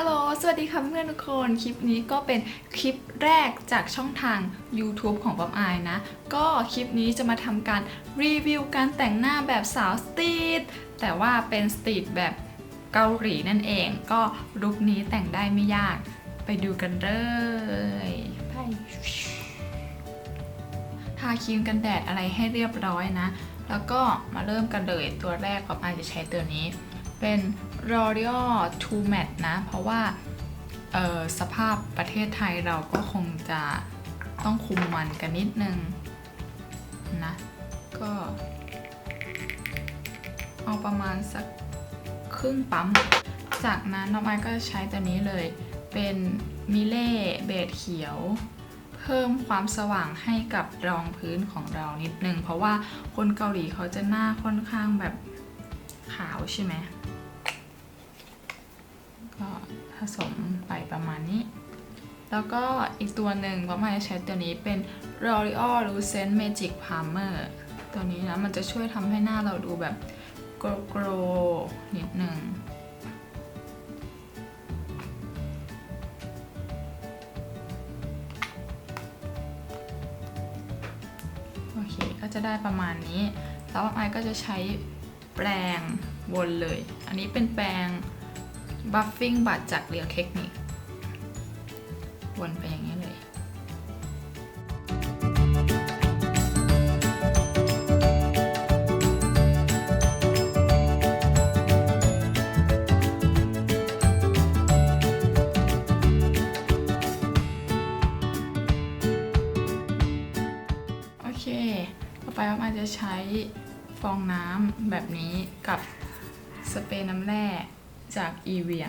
ฮัลโหล สวัสดีค่ะเพื่อนทุกคน คลิปนี้ก็เป็นคลิปแรกจากช่องทาง YouTube ของป๊อปอายนะ ก็คลิปนี้จะมาทำการรีวิวการแต่งหน้าแบบสาวสตรีท แต่ว่าเป็นสตรีทแบบเกาหลีนั่นเอง ก็ลุคนี้แต่งได้ไม่ยาก ไปดูกันเลยไปทาครีมกันแดดอะไรให้เรียบร้อยนะ แล้วก็มาเริ่มกันเลย ตัวแรกป๊อปอายจะใช้ตัวนี้ เป็น L'Oreal True Matte นะ เพราะว่าสภาพประเทศไทยเราก็คงจะต้องคุมมันกันนิดนึงนะ ก็เอาประมาณสักครึ่งปั๊ม จากนั้นน้องไม้ก็จะใช้ตัวนี้เลยเป็นมิเล่เบจเขียว เพิ่มความสว่างให้กับรองพื้นของเรานิดนึง เพราะว่าคนเกาหลีเขาจะหน้าค่อนข้างแบบขาวใช่ไหม ก็ ผสมไปประมาณนี้ แล้วก็อีกตัวหนึ่งว่ามาจะใช้ตัวนี้เป็น L'Oreal Lucent Magic Primer ตัวนี้นะมันจะช่วยทำให้หน้าเราดูแบบโกลโกลนิดหนึ่งโอเคก็จะได้ประมาณนี้ แล้วไอก็จะใช้แปรงวนเลย อันนี้เป็นแปรง บัฟฟิ้งบัตจากเรียวเทคนิควนไปอย่างนี้เลย โอเค ต่อไปว่ามาจะใช้ฟองน้ำแบบนี้กับสเปรย์น้ำแร่ จากอีเวีย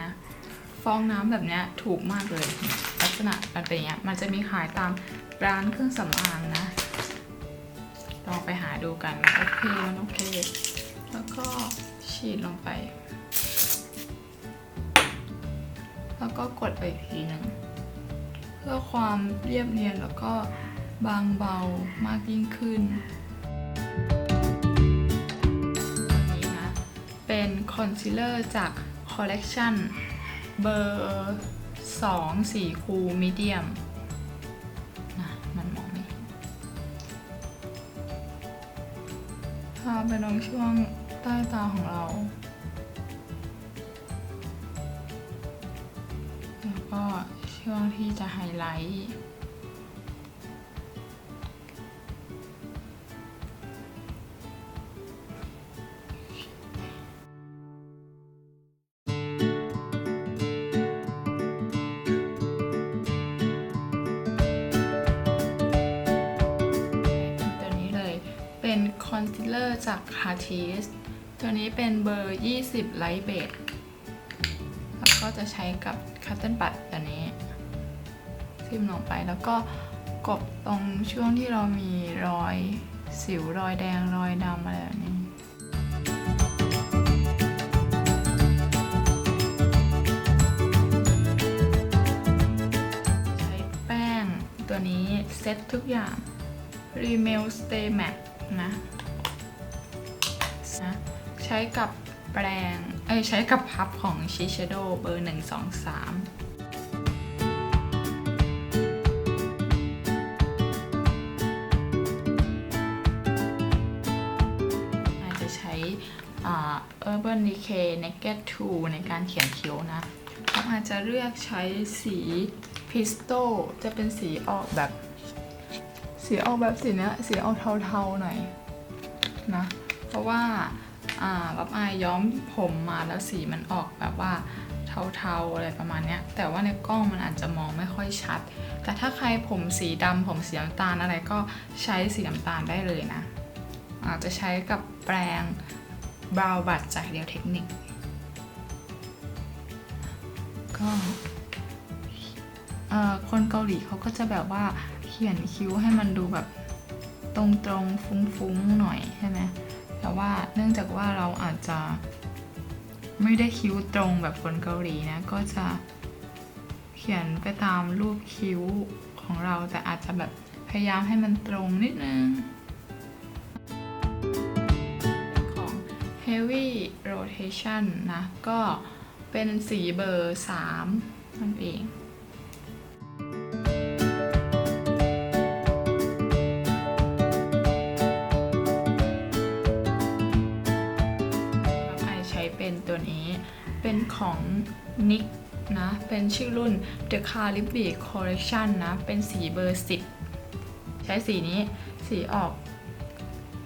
นะฟองน้ำแบบเนี้ยถูกมากเลย ลักษณะมันเป็นอย่างเงี้ยมันจะมีขายตามร้านเครื่องสำอางนะลองไปหาดูกันโอเคมันโอเค แล้วก็ฉีดลงไป แล้วก็กดไปอีกทีหนึ่งเพื่อความเรียบเนียนแล้วก็บางเบามากยิ่งขึ้น อนซีลเลอร์จากคอลเลกชันเบอร์2สีคูมีเดียมนะมันมองไม่เห็นทาไปตรงช่วงใต้ตาของเรา แล้วก็ช่วงที่จะไฮไลท์ เลอร์จาก c a r t i s ตัวนี้เป็นเบอร์ 20 Light Beige แล้วก็จะใช้กับคัตเติลบัตตัวนี้ทิมลงไปแล้วก็กบตรงช่วงที่เรามีรอยสิวรอยแดงรอยดำอะไรแบบนี้ใช้แป้งตัวนี้เซ็ตทุกอย่าง Rimmel Stay Matte นะ นะ ใช้กับแปรงเอ้ยใช้กับพับของ Shiseido เบอร์ 123อาจจะใช้อ่า Urban Decay Naked 2 ในการเขียนคิ้วนะแล้วอาจจะเลือกใช้สี Pisto จะเป็นสีออกแบบ สีออกแบบสีเนี้ยสีออกเทาๆหน่อยนะ เพราะว่าอ่าแบอายย้อมผมมาแล้วสีมันออกแบบว่าเทาๆอะไรประมาณนี้แต่ว่าในกล้องมันอาจจะมองไม่ค่อยชัด แต่ถ้าใครผมสีดำผมสีน้ำตาลอะไรก็ใช้สีน้ำตาลได้เลยนะอาจจะใช้กับแปรงบราวบัตจากเดียวเทคนิค ก็คนเกาหลีเขาก็จะแบบว่าเขียนคิ้วให้มันดูแบบตรงๆ ฟุ้งๆ หน่อยใช่ไหม แต่ว่าเนื่องจากว่าเราอาจจะไม่ได้คิ้วตรงแบบคนเกาหลีนะ ก็จะเขียนไปตามรูปคิ้วของเราแต่อาจจะแบบพยายามให้มันตรงนิดนึง ของ heavy rotation นะ ก็เป็นสีเบอร์สามนั่นเอง NYX นะ เป็นชื่อรุ่น The Caribic Collection นะ เป็นสีเบอร์ 10 ใช้สีนี้ สีออก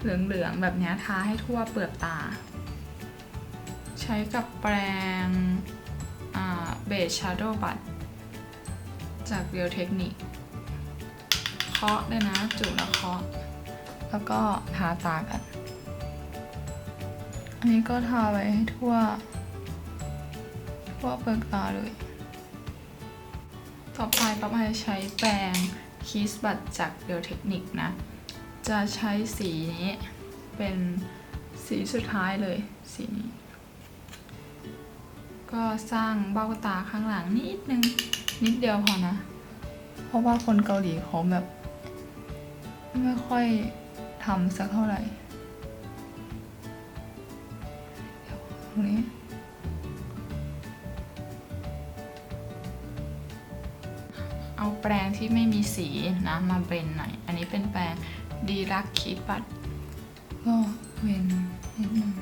เหลืองๆ แบบนี้ทาให้ทั่วเปลือกตา ใช้กับแปรงเบสชาร์โดบัตจากเรียวเทคนิคเคาะเลยนะ จุแล้วเคาะ แล้วก็ทาตากัน อันนี้ก็ทาไว้ให้ทั่ว ทั่วเปลือกตาเลย ต่อไปป๊าไอใช้แปรงคีสบัตจากเดลเทคนิคนะ จะใช้สีนี้เป็นสีสุดท้ายเลย สีนี้ ก็สร้างเบ้าตาข้างหลังนิดนึง นิดเดียวพอนะ เพราะว่าคนเกาหลีเขาแบบ ไม่ค่อยทำสักเท่าไหร่ตรงนี้ ปรงที่ไม่มีสีนะมาเบรนหน่อย อันนี้เป็นแปรงดีรักคีปัดก็เวนนิดนึง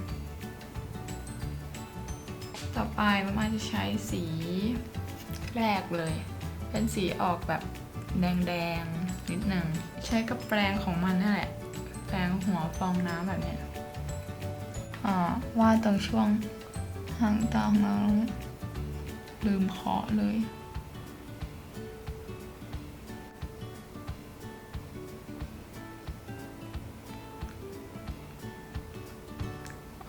ต่อไปมันมาจะใช้สีแรกเลย เป็นสีออกแบบแดงๆนิดนึง ใช้กับแปรงของมันนั่นแหละ แปรงหัวฟองน้ำแบบเนี้ยอ่าวาดตรงช่วงหางตาของเราลืมเคาะเลย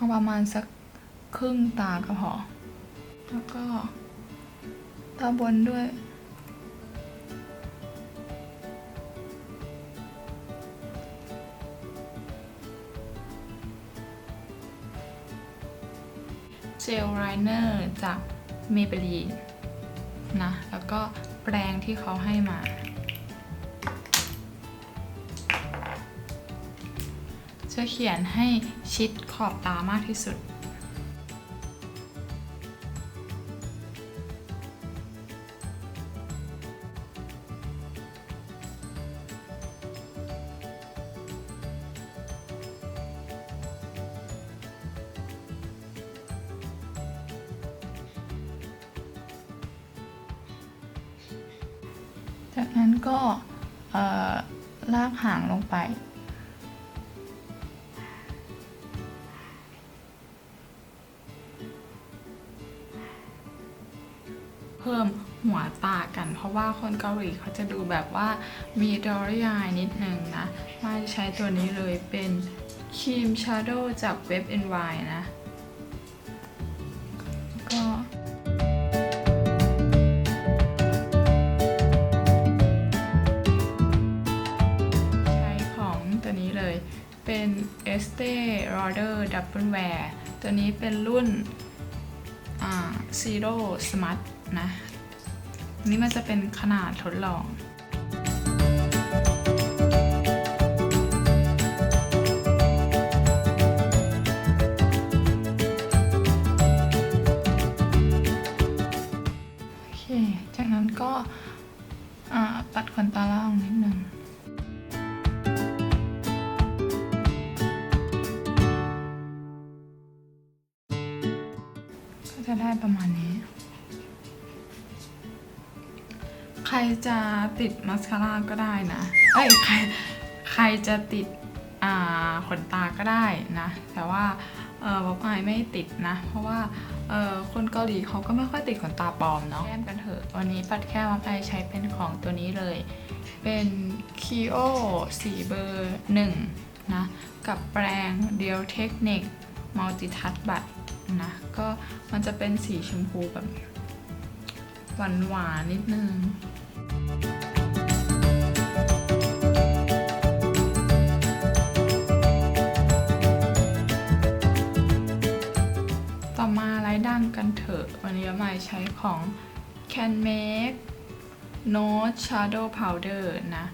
เอาประมาณสักครึ่งตาก็พอ แล้วก็ตาบนด้วย เจลไลเนอร์จากเมเบลีนนะ แล้วก็แปรงที่เขาให้มา จะเขียนให้ชิดขอบตามากที่สุด จากนั้นก็ลากหางลงไป ราะว่าคนเกาหลีเขาจะดูแบบว่ามีดอรี่อายนิดนึงนะมาจะใช้ตัวนี้เลยเป็นครีมชาร์โดจากเว็บ NY นะ ก็ใช้ของตัวนี้เลยเป็น Estee Lauder Double Wear ตัวนี้เป็นรุ่น Zero Smart นะ นนี้มันจะเป็นขนาดทดลอง โอเค จากนั้นก็อัดขนตาล่างนิดนึงก็จะได้ประมาณนี้ รจะติดมัสคาร่าก็ได้นะ เอ้ยใครใครจะติดอ่าขนตาก็ได้นะ แต่ว่าเออบ๊อบอายไม่ติดนะ เพราะว่าเออคนเกาหลีเขาก็ไม่ค่อยติดขนตาปลอมเนาะแก้มกันเถอะ วันนี้ปัดแค่บ๊อบอายใช้เป็นของตัวนี้เลย เป็นคีโอสีเบอร์หนึ่งนะ กับแปรงเดียวเทคนิคมัลติทัชบัตนะ ก็มันจะเป็นสีชมพูแบบหวานๆนิดนึง อมาไล่ดั้งกันเถอะ วันนี้เรามาใช้ของ Can Make Note Shadow Powder นะ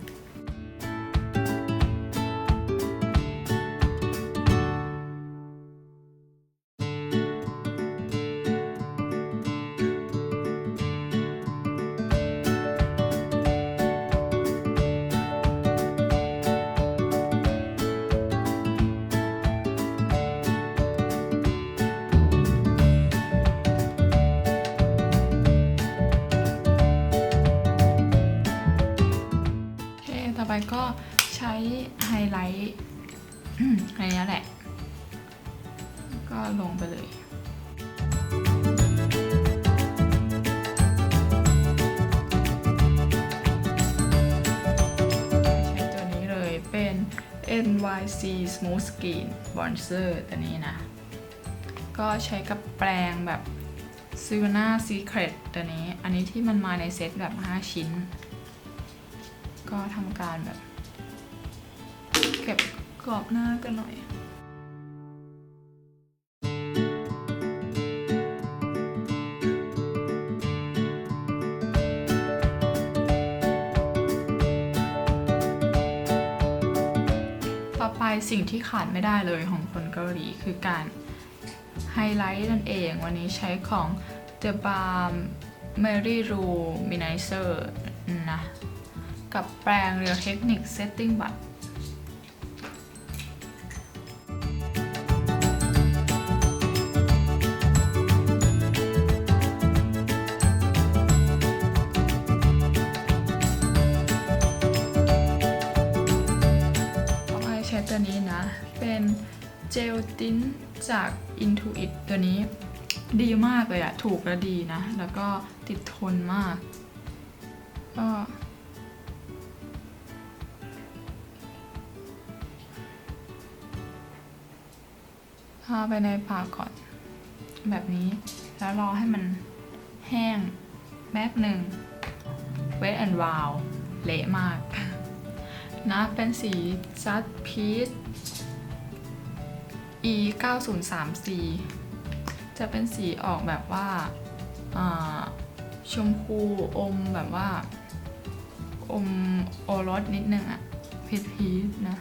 อะไรนี้แหละ ก็ลงไปเลยใช้ตัวนี้เลยเป็น NYC Smooth Skin Bronzer ตัวนี้นะ ก็ใช้กับแปรงแบบ s i l n a Secret ตัวนี้ อันนี้ที่มันมาในเซตแบบ 5 ชิ้น ก็ทำการแบบ กรอบหน้ากันหน่อยต่อไปสิ่งที่ขาดไม่ได้เลยของคนเกาหลีคือการไฮไลท์นั่นเอง วันนี้ใช้ของ The Balm Mary Rue Minizer นะ กับแปรง Real Technique Setting Butt ติ้นจาก Intuit ตัวนี้ดีมากเลยอะถูกและดีนะ แล้วก็ติดทนมาก ก็ทาไปในปากก่อน แบบนี้ แล้วรอให้มันแห้งแป๊บหนึ่ง Wet and Wild เละมาก นะ เป็นสี Just Peach E 9 0 3 C จะเป็นสีออกแบบว่าชมพูอมแบบว่า อมโอรสนิดนึงอะพีชพีชนะ